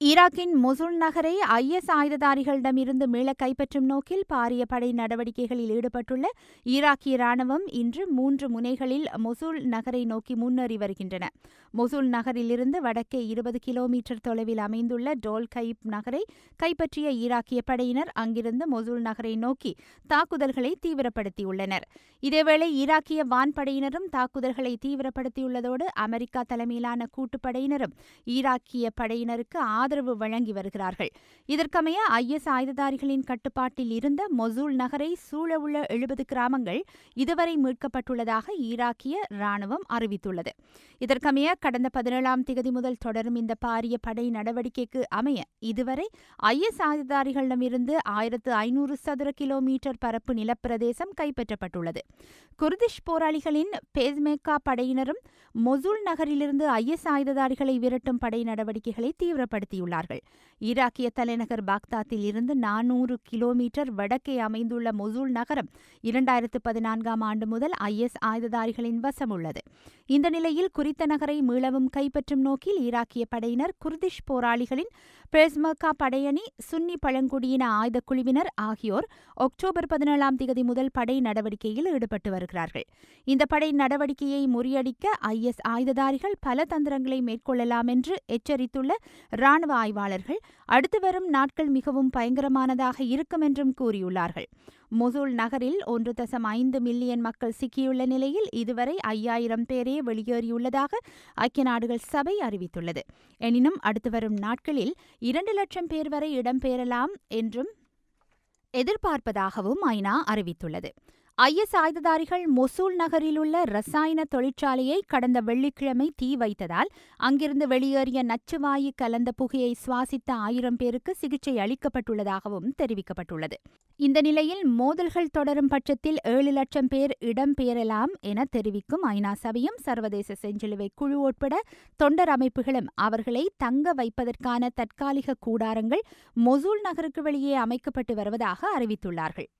ஈராக்கின் முசுல் நகரை ஐஎஸ் ஆயுததாரிகளிடமிருந்து மீள கைப்பற்றும் நோக்கில் பாரிய படை நடவடிக்கைகளில் ஈடுபட்டுள்ள ஈராக்கிய ராணுவம் இன்று மூன்று முனைகளில் மொசூல் நகரை நோக்கி முன்னேறி வருகின்றன. மொசூல் நகரிலிருந்து வடக்கே இருபது கிலோமீட்டர் தொலைவில் அமைந்துள்ள டோல் கைப் நகரை கைப்பற்றிய ஈராக்கிய படையினர் அங்கிருந்து மொசூல் நகரை நோக்கி தாக்குதல்களை தீவிரப்படுத்தியுள்ளனர். இதேவேளை ஈராக்கிய வான்படையினரும் தாக்குதல்களை தீவிரப்படுத்தியுள்ளதோடு அமெரிக்கா தலைமையிலான கூட்டுப்படையினரும் ஈராக்கிய படையினருக்கு ஆதரவு வழங்கி வருகிறார்கள். இதற்கமைய ஐஎஸ் ஆயுததாரிகளின் கட்டுப்பாட்டில் இருந்த மொசூல் நகரை சூழவுள்ள எழுபது கிராமங்கள் இதுவரை மீட்கப்பட்டுள்ளதாக ஈராக்கிய ராணுவம் அறிவித்துள்ளது. இதற்கமைய கடந்த பதினேழாம் திகதி முதல் தொடரும் இந்த பாரிய படை நடவடிக்கைக்கு அமைய இதுவரை ஐஎஸ் ஆயுததாரிகளிடமிருந்து ஆயிரத்து ஐநூறு சதுர கிலோமீட்டர் பரப்பு நிலப்பிரதேசம் கைப்பற்றப்பட்டுள்ளது. குர்திஷ் போராளிகளின் பேஸ்மேக்கா படையினரும் மொசூல் நகரிலிருந்து ஐஎஸ் ஆயுததாரிகளை விரட்டும் படை நடவடிக்கைகளை தீவிரப்படுத்தி தீவிரப்படுத்தியுள்ளார்கள் ஈராக்கிய தலைநகர் பாக்தாத்தில் இருந்து நானூறு கிலோமீட்டர் வடக்கே அமைந்துள்ள மொசூல் நகரம் இரண்டாயிரத்து பதினான்காம் ஆண்டு முதல் ஐஎஸ் ஆயுததாரிகளின் வசம் உள்ளது இந்த நிலையில் குறித்த நகரை மீளவும் கைப்பற்றும் நோக்கில் ஈராக்கிய படையினர் குர்திஷ் போராளிகளின் பெஸ்மர்கா படையணி சுன்னி பழங்குடியின ஆயுதக் குழுவினர் ஆகியோர் அக்டோபர் பதினேழாம் தேதி முதல் படை நடவடிக்கையில் ஈடுபட்டு வருகிறார்கள். இந்த படை நடவடிக்கையை முறியடிக்க ஐஎஸ் ஆயுததாரிகள் பல தந்திரங்களை மேற்கொள்ளலாம் என்று எச்சரித்துள்ள ராணுவ ஆய்வாளர்கள் அடுத்து வரும் நாட்கள் மிகவும் பயங்கரமானதாக இருக்கும் என்றும் கூறியுள்ளார்கள். மொசூல் நகரில் ஒன்று தசம் ஐந்து மில்லியன் மக்கள் சிக்கியுள்ள நிலையில் இதுவரை ஐயாயிரம் பேரே வெளியேறியுள்ளதாக ஐக்கிய நாடுகள் சபை அறிவித்துள்ளது. எனினும் அடுத்து வரும் நாட்களில் இரண்டு லட்சம் பேர் வரை இடம்பெறலாம் என்றும் எதிர்பார்ப்பதாகவும் ஐநா அறிவித்துள்ளது. ஐஎஸ் ஆயுததாரிகள் மொசூல் நகரிலுள்ள ரசாயன தொழிற்சாலையை கடந்த வெள்ளிக்கிழமை தீ வைத்ததால் அங்கிருந்து வெளியேறிய நச்சுவாயு கலந்த புகையை சுவாசித்த ஆயிரம் பேருக்கு சிகிச்சை அளிக்கப்பட்டுள்ளதாகவும் தெரிவிக்கப்பட்டுள்ளது. இந்த நிலையில் மோதல்கள் தொடரும் பட்சத்தில் ஏழு லட்சம் பேர் இடம்பெயரலாம் என தெரிவிக்கும் ஐநா சபையும் சர்வதேச செஞ்சிலுவை குழு உட்பட தொண்டர் அமைப்புகளும் அவர்களை தங்க வைப்பதற்கான தற்காலிக கூடாரங்கள் மொசூல் நகருக்கு வெளியே அமைக்கப்பட்டு வருவதாக அறிவித்துள்ளார்கள்.